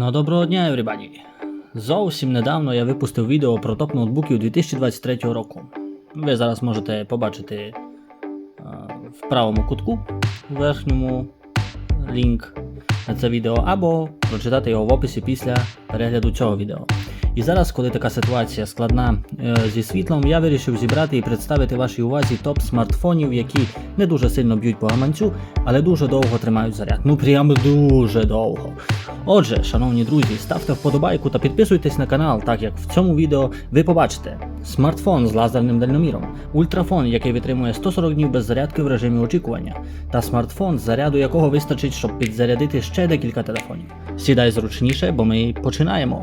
Ну, доброго дня, everybody! Зовсім недавно я випустив відео про топ ноутбуків 2023 року. Ви зараз можете побачити е, в правому кутку верхньому лінк на це відео, або прочитати його в описі після перегляду цього відео. І зараз, коли така ситуація складна е, зі світлом, я вирішив зібрати і представити вашій увазі топ смартфонів, які не дуже сильно б'ють по гаманцю, але дуже довго тримають заряд. Ну прямо дуже довго. Отже, шановні друзі, ставте вподобайку та підписуйтесь на канал, так як в цьому відео ви побачите смартфон з лазерним дальноміром, ультрафон, який витримує 140 днів без зарядки в режимі очікування, та смартфон, заряду якого вистачить, щоб підзарядити ще декілька телефонів. Сідай зручніше, бо ми починаємо.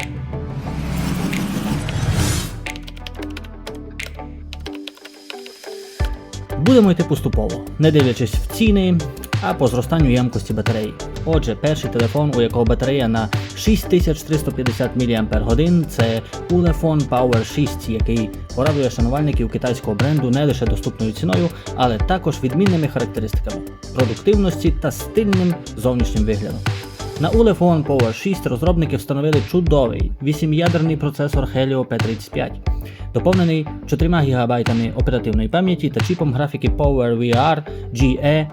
Будемо йти поступово, не дивлячись в ціни, а по зростанню ємкості батареї. Отже, перший телефон, у якого батарея на 6350 мАч, це Ulefone Power 6, який порадує шанувальників китайського бренду не лише доступною ціною, але також відмінними характеристиками продуктивності та стильним зовнішнім виглядом. На Ulefone Power 6 розробники встановили чудовий 8-ядерний процесор Helio P35, доповнений 4 ГБ оперативної пам'яті та чіпом графіки PowerVR GE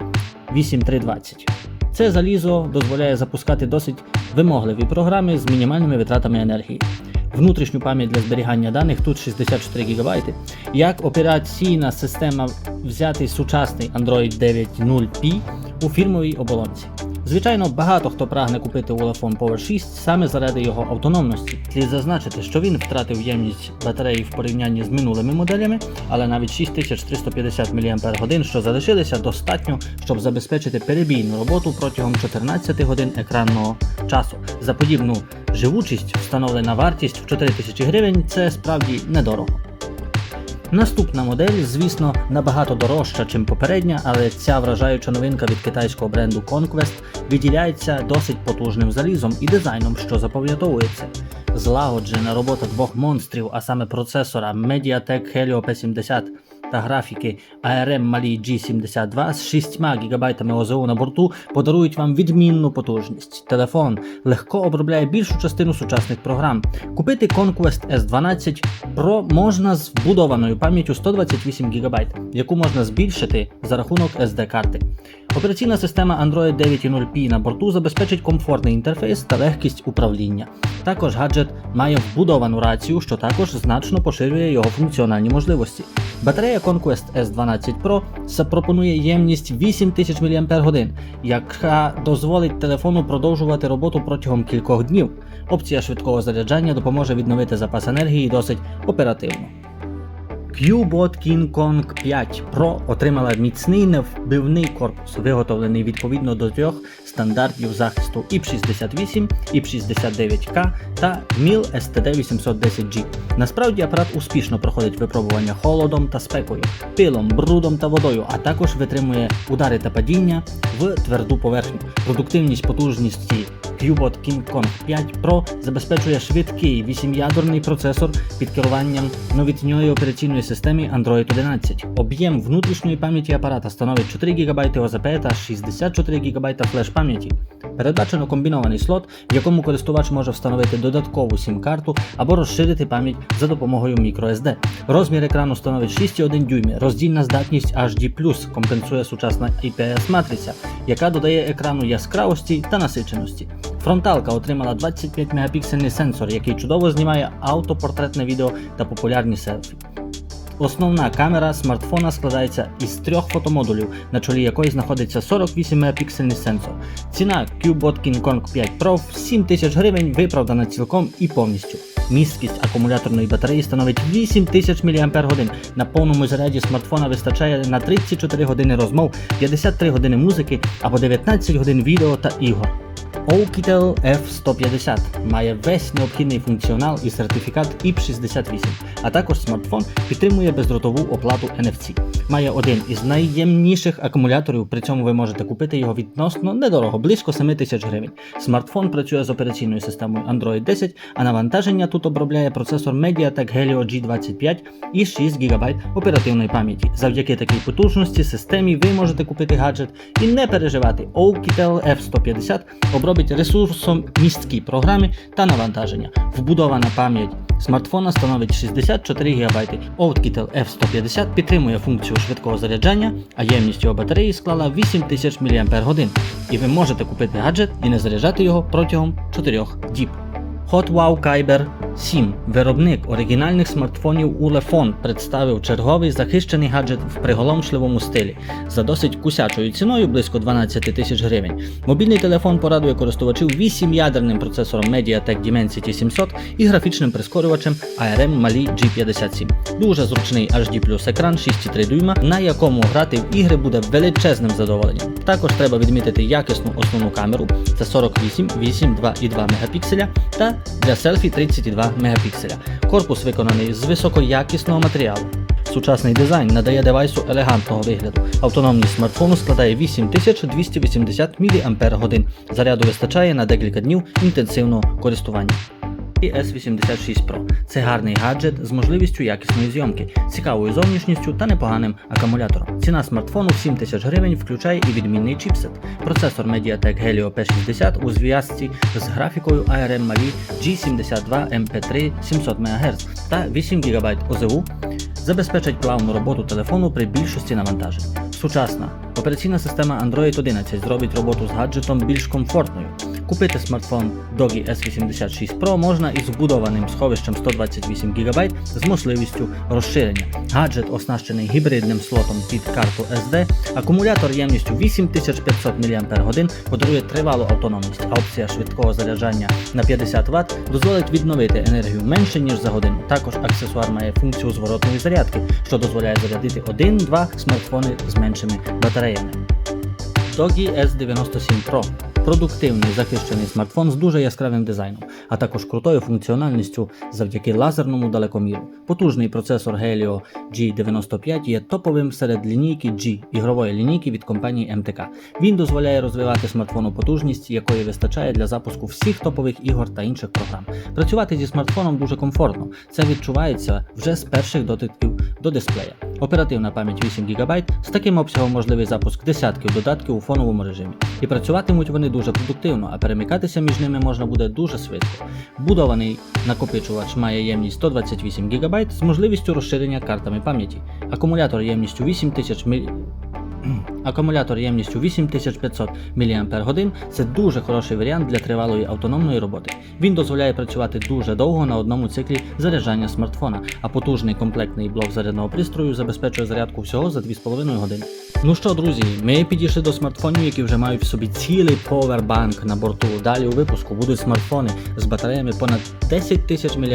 8320. Це залізо дозволяє запускати досить вимогливі програми з мінімальними витратами енергії. Внутрішню пам'ять для зберігання даних тут 64 ГБ. Як операційна система взятий сучасний Android 9.0P у фірмовій оболонці. Звичайно, багато хто прагне купити Ulefone Power 6 саме заради його автономності. Слід зазначити, що він втратив ємність батареї в порівнянні з минулими моделями, але навіть 6350 мАч, що залишилися, достатньо, щоб забезпечити перебійну роботу протягом 14 годин екранного часу. За подібну живучість встановлена вартість в 4000 гривень це справді недорого. Наступна модель, звісно, набагато дорожча, чим попередня, але ця вражаюча новинка від китайського бренду Conquest виділяється досить потужним залізом і дизайном, що запам'ятовується. Злагоджена робота двох монстрів, а саме процесора Mediatek Helio P70 та графіки ARM Mali G72 з 6 ГБ ОЗУ на борту подарують вам відмінну потужність. Телефон легко обробляє більшу частину сучасних програм. Купити Conquest S12 Pro можна з вбудованою пам'яттю 128 ГБ, яку можна збільшити за рахунок SD-карти. Операційна система Android 9.0P на борту забезпечить комфортний інтерфейс та легкість управління. Також гаджет має вбудовану рацію, що також значно поширює його функціональні можливості. Батарея Conquest S12 Pro запропонує ємність 8000 мАч, яка дозволить телефону продовжувати роботу протягом кількох днів. Опція швидкого заряджання допоможе відновити запас енергії досить оперативно. Qbot King Kong 5 Pro отримала міцний невбивний корпус, виготовлений відповідно до трьох стандартів захисту IP68, IP69K та MIL STD810G. Насправді апарат успішно проходить випробування холодом та спекою, пилом, брудом та водою, а також витримує удари та падіння в тверду поверхню. Продуктивність потужності Qbot King Kong 5 Pro забезпечує швидкий 8-ядерний процесор під керуванням новітньої операційної системи Android 11. Об'єм внутрішньої пам'яті апарата становить 4 ГБ ОЗП та 64 ГБ флеш-пам'яті. Передбачено комбінований слот, в якому користувач може встановити додаткову сім-карту або розширити пам'ять за допомогою microSD. Розмір екрану становить 6,1 дюйми. Роздільна здатність HD+, компенсує сучасна IPS-матриця, яка додає екрану яскравості та насиченості. Фронталка отримала 25 мегапіксельний сенсор, який чудово знімає автопортретне відео та популярні селфі. Основна камера смартфона складається із трьох фотомодулів, на чолі якої знаходиться 48 мегапіксельний сенсор. Ціна Qbot King Kong 5 Pro в 7000 гривень виправдана цілком і повністю. Місткість акумуляторної батареї становить 8000 мАч. На повному заряді смартфона вистачає на 34 години розмов, 53 години музики або 19 годин відео та ігор. Oukitel F150 має весь необхідний функціонал і сертифікат IP68, а також смартфон підтримує бездротову оплату NFC. Має один із найємніших акумуляторів, при цьому ви можете купити його відносно недорого, близько 7 тисяч гривень. Смартфон працює з операційною системою Android 10, а навантаження тут обробляє процесор Mediatek Helio G25 і 6 ГБ оперативної пам'яті. Завдяки такій потужності системі ви можете купити гаджет і не переживати. Oukitel F150 добробить ресурсомісткі програми та навантаження. Вбудована пам'ять смартфона становить 64 ГБ. OutKittle F150 підтримує функцію швидкого заряджання, а ємність його батареї склала 8000 мАч. І ви можете купити гаджет і не заряджати його протягом 4 діб. Hot Wow Kyber 7. Виробник оригінальних смартфонів Ulefone представив черговий захищений гаджет в приголомшливому стилі за досить кусячою ціною близько 12 тисяч гривень. Мобільний телефон порадує користувачів 8-ядерним процесором MediaTek Dimensity 700 і графічним прискорювачем ARM Mali G57. Дуже зручний HD Plus екран 6,3 дюйма, на якому грати в ігри буде величезним задоволенням. Також треба відмітити якісну основну камеру це 48, 8, 2,2 мегапікселя та для селфі 32 мегапікселя. Корпус виконаний з високоякісного матеріалу. Сучасний дизайн надає девайсу елегантного вигляду. Автономність смартфону складає 8280 мАч. Заряду вистачає на декілька днів інтенсивного користування. І S86 Pro це гарний гаджет з можливістю якісної зйомки, цікавою зовнішністю та непоганим акумулятором. Ціна смартфону 7 тисяч гривень включає і відмінний чіпсет. Процесор MediaTek Helio P60 у зв'язці з графікою ARM Mali G72 MP3 700 МГц та 8 ГБ ОЗУ забезпечать плавну роботу телефону при більшості навантажень. Сучасна операційна система Android 11 зробить роботу з гаджетом більш комфортною. Купити смартфон Dogi S86 Pro можна із вбудованим сховищем 128 ГБ з можливістю розширення. Гаджет оснащений гібридним слотом під карту SD, акумулятор ємністю 8500 мАч подарує тривалу автономність, а опція швидкого заряджання на 50 Вт дозволить відновити енергію менше ніж за годину. Також аксесуар має функцію зворотної зарядки, що дозволяє зарядити 1-2 смартфони з меншими батареями. Dogi S97 Pro продуктивний захищений смартфон з дуже яскравим дизайном, а також крутою функціональністю завдяки лазерному далекоміру. Потужний процесор Helio G95 є топовим серед лінійки G ігрової лінійки від компанії MTK. Він дозволяє розвивати смартфону потужність, якої вистачає для запуску всіх топових ігор та інших програм. Працювати зі смартфоном дуже комфортно. Це відчувається вже з перших дотиків до дисплея. Оперативна пам'ять 8 ГБ, з таким обсягом можливий запуск десятків додатків у фоновому режимі. І працюватимуть вони дуже продуктивно, а перемикатися між ними можна буде дуже швидко. Будований накопичувач має ємність 128 ГБ з можливістю розширення картами пам'яті. Акумулятор ємністю 8000 міль... Акумулятор ємністю 8500 мАч це дуже хороший варіант для тривалої автономної роботи. Він дозволяє працювати дуже довго на одному циклі заряджання смартфона, а потужний комплектний блок зарядного пристрою забезпечує зарядку всього за 2,5 години. Ну що, друзі, ми підійшли до смартфонів, які вже мають в собі цілий повербанк на борту. Далі у випуску будуть смартфони з батареями понад 10 тисяч мАч.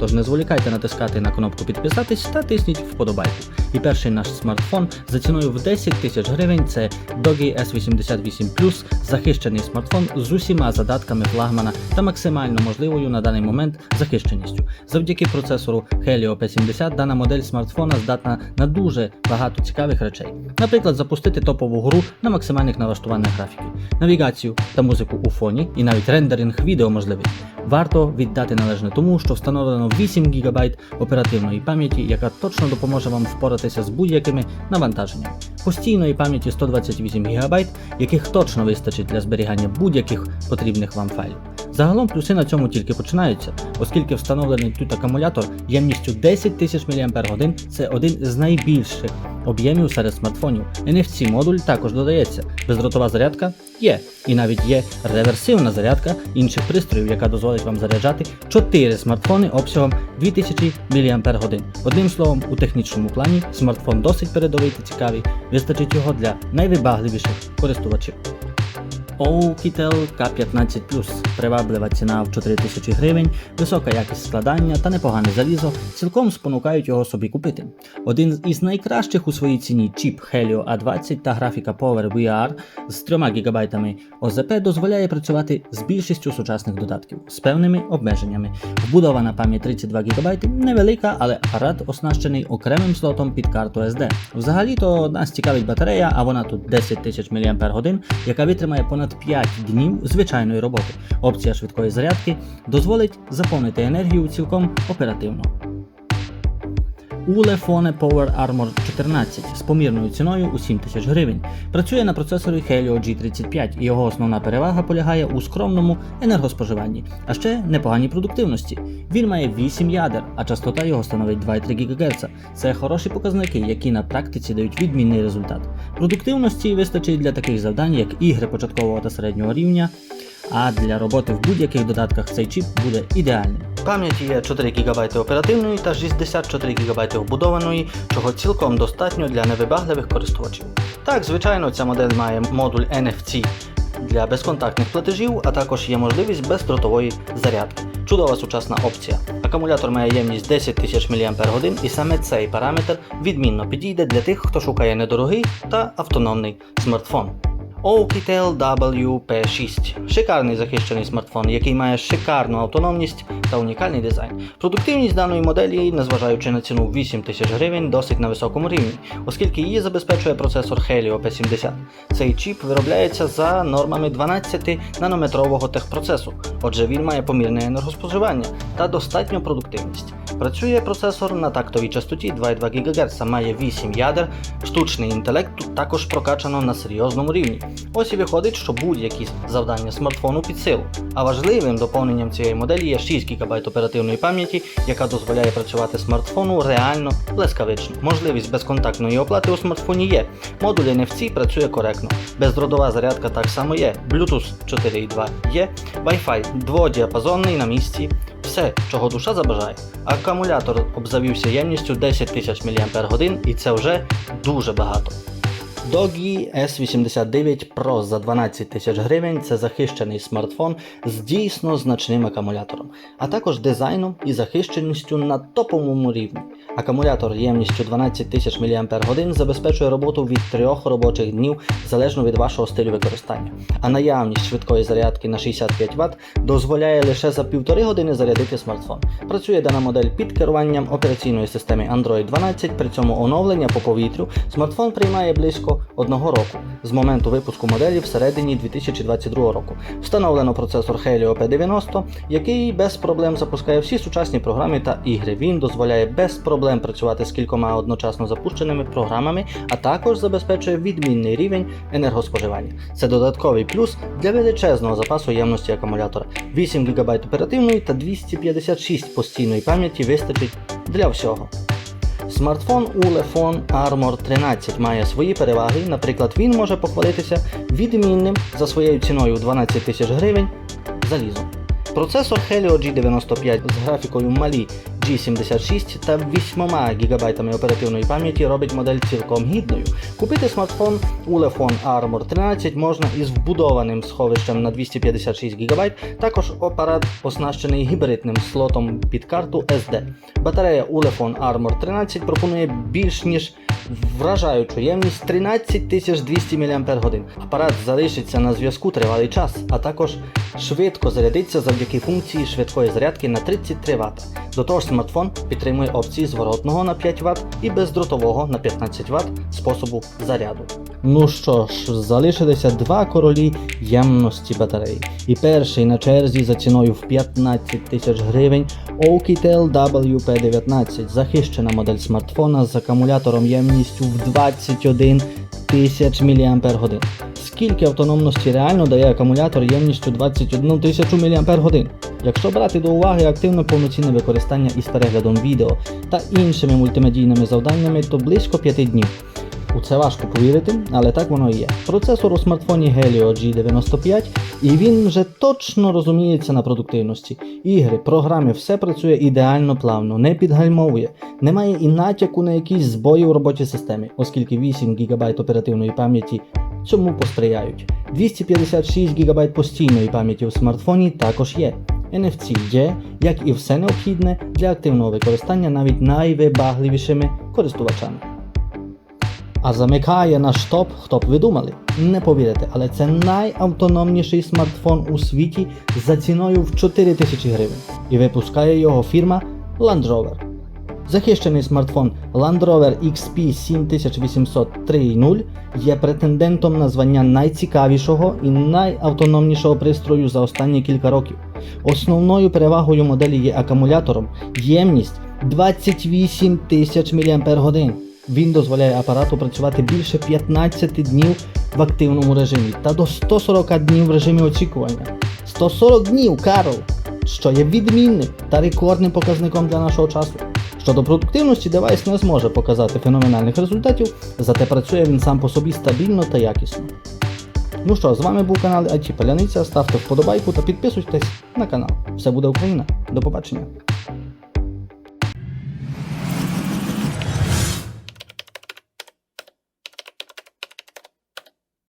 Тож не зволікайте натискати на кнопку підписатись та тисніть вподобайку. І перший наш смартфон за ціною в 10 тисяч гривень це Dogi S88 Plus, захищений смартфон з усіма задатками флагмана та максимально можливою на даний момент захищеністю. Завдяки процесору Helio P70 дана модель смартфона здатна на дуже багато цікавих речей. Наприклад, запустити топову гру на максимальних налаштуваннях графіки, навігацію та музику у фоні і навіть рендеринг відео можливий. Варто віддати належне тому, що встановлено 8 ГБ оперативної пам'яті, яка точно допоможе вам впоратися з будь-якими навантаженнями. Постійної пам'яті 128 ГБ, яких точно вистачить для зберігання будь-яких потрібних вам файлів. Загалом плюси на цьому тільки починаються, оскільки встановлений тут акумулятор ємністю 10 тисяч мАч це один з найбільших об'ємів серед смартфонів. NFC модуль також додається. Бездротова зарядка є, і навіть є реверсивна зарядка інших пристроїв, яка дозволить вам заряджати 4 смартфони обсягом 2000 мАч. Одним словом, у технічному плані смартфон досить передовий та цікавий, вистачить його для найвибагливіших користувачів. Oukitel K15 приваблива ціна в 4000 гривень, висока якість складання та непогане залізо цілком спонукають його собі купити. Один із найкращих у своїй ціні чіп Helio A20 та графіка Power VR з 3 ГБ ОЗП дозволяє працювати з більшістю сучасних додатків з певними обмеженнями. Вбудована пам'ять 32 ГБ невелика, але апарат оснащений окремим слотом під карту SD. Взагалі-то нас цікавить батарея, а вона тут 10 тисяч мАч, яка витримає понад 5 днів звичайної роботи. Опція швидкої зарядки дозволить заповнити енергію цілком оперативно. Ulefone Power Armor 14 з помірною ціною у 7 тисяч гривень. Працює на процесорі Helio G35 і його основна перевага полягає у скромному енергоспоживанні, а ще непоганій продуктивності. Він має 8 ядер, а частота його становить 2,3 ГГц. Це хороші показники, які на практиці дають відмінний результат. Продуктивності вистачить для таких завдань, як ігри початкового та середнього рівня. А для роботи в будь-яких додатках цей чіп буде ідеальним. Пам'яті є 4 ГБ оперативної та 64 ГБ вбудованої, чого цілком достатньо для невибагливих користувачів. Так, звичайно, ця модель має модуль NFC для безконтактних платежів, а також є можливість бездротової зарядки. Чудова сучасна опція. Акумулятор має ємність 10 тисяч мАч і саме цей параметр відмінно підійде для тих, хто шукає недорогий та автономний смартфон. Oukitel WP6 шикарний захищений смартфон, який має шикарну автономність та унікальний дизайн. Продуктивність даної моделі, незважаючи на ціну 8 тисяч гривень, досить на високому рівні, оскільки її забезпечує процесор Helio P70. Цей чіп виробляється за нормами 12 нанометрового техпроцесу, отже він має помірне енергоспоживання та достатню продуктивність. Працює процесор на тактовій частоті 2,2 ГГц, має 8 ядер, штучний інтелект також прокачано на серйозному рівні. Ось і виходить, що будь-які завдання смартфону під силу. А важливим доповненням цієї моделі є 6 ГБ оперативної пам'яті, яка дозволяє працювати смартфону реально блискавично. Можливість безконтактної оплати у смартфоні є. Модуль NFC працює коректно. Бездротова зарядка так само є. Bluetooth 4.2 є, Wi-Fi дводіапазонний на місці. Все, чого душа забажає. Акумулятор обзавівся ємністю 10 тисяч мАч і це вже дуже багато. Dogi S89 Pro за 12 тисяч гривень це захищений смартфон з дійсно значним акумулятором, а також дизайном і захищеністю на топовому рівні. Акумулятор ємністю 12 тисяч мАч забезпечує роботу від 3 робочих днів залежно від вашого стилю використання. А наявність швидкої зарядки на 65 Вт дозволяє лише за півтори години зарядити смартфон. Працює дана модель під керуванням операційної системи Android 12, при цьому оновлення по повітрю смартфон приймає близько одного року з моменту випуску моделі всередині 2022 року. Встановлено процесор Helio P90, який без проблем запускає всі сучасні програми та ігри. Він дозволяє без проблем працювати з кількома одночасно запущеними програмами, а також забезпечує відмінний рівень енергоспоживання. Це додатковий плюс для величезного запасу ємності акумулятора. 8 ГБ оперативної та 256 постійної пам'яті вистачить для всього. Смартфон Ulefone Armor 13 має свої переваги, наприклад, він може похвалитися відмінним за своєю ціною 12 тисяч гривень залізом. Процесор Helio G95 з графікою Mali G76 та 8 ГБ оперативної пам'яті робить модель цілком гідною. Купити смартфон Ulefone Armor 13 можна із вбудованим сховищем на 256 ГБ, також апарат оснащений гібридним слотом під карту SD. Батарея Ulefone Armor 13 пропонує більш ніж вражаючу ємність 13200 мАч. Апарат залишиться на зв'язку тривалий час, а також швидко зарядиться завдяки функції швидкої зарядки на 33 Вт. До того ж, смартфон підтримує опції зворотного на 5 Вт і бездротового на 15 Вт способу заряду. Ну що ж, залишилися два королі ємності батареї. І перший на черзі за ціною в 15 тисяч гривень Oukitel WP19 захищена модель смартфона з акумулятором ємністю в 21 тисяч мАч. Скільки автономності реально дає акумулятор ємністю 21 тисячу мАч? Якщо брати до уваги активне повноцінне використання із переглядом відео та іншими мультимедійними завданнями, то близько 5 днів. У це важко повірити, але так воно і є. Процесор у смартфоні Helio G95, і він вже точно розуміється на продуктивності. Ігри, програми, все працює ідеально плавно, не підгальмовує, немає і натяку на якісь збої в роботі системи, оскільки 8 ГБ оперативної пам'яті цьому посприяють. 256 ГБ постійної пам'яті у смартфоні також є. NFC є, як і все необхідне для активного використання навіть найвибагливішими користувачами. А замикає наш топ, хто б ви думали? Не повірите, але це найавтономніший смартфон у світі за ціною в 4 тисячі гривень. І випускає його фірма Land Rover. Захищений смартфон Land Rover XP 7803.0 є претендентом на звання найцікавішого і найавтономнішого пристрою за останні кілька років. Основною перевагою моделі є акумулятором, ємність 28 тисяч мАч. Він дозволяє апарату працювати більше 15 днів в активному режимі та до 140 днів в режимі очікування. 140 днів, Карл! Що є відмінним та рекордним показником для нашого часу. Щодо продуктивності, девайс не зможе показати феноменальних результатів, зате працює він сам по собі стабільно та якісно. Ну що, з вами був канал IT Паляниця. Ставте вподобайку та підписуйтесь на канал. Все буде Україна. До побачення.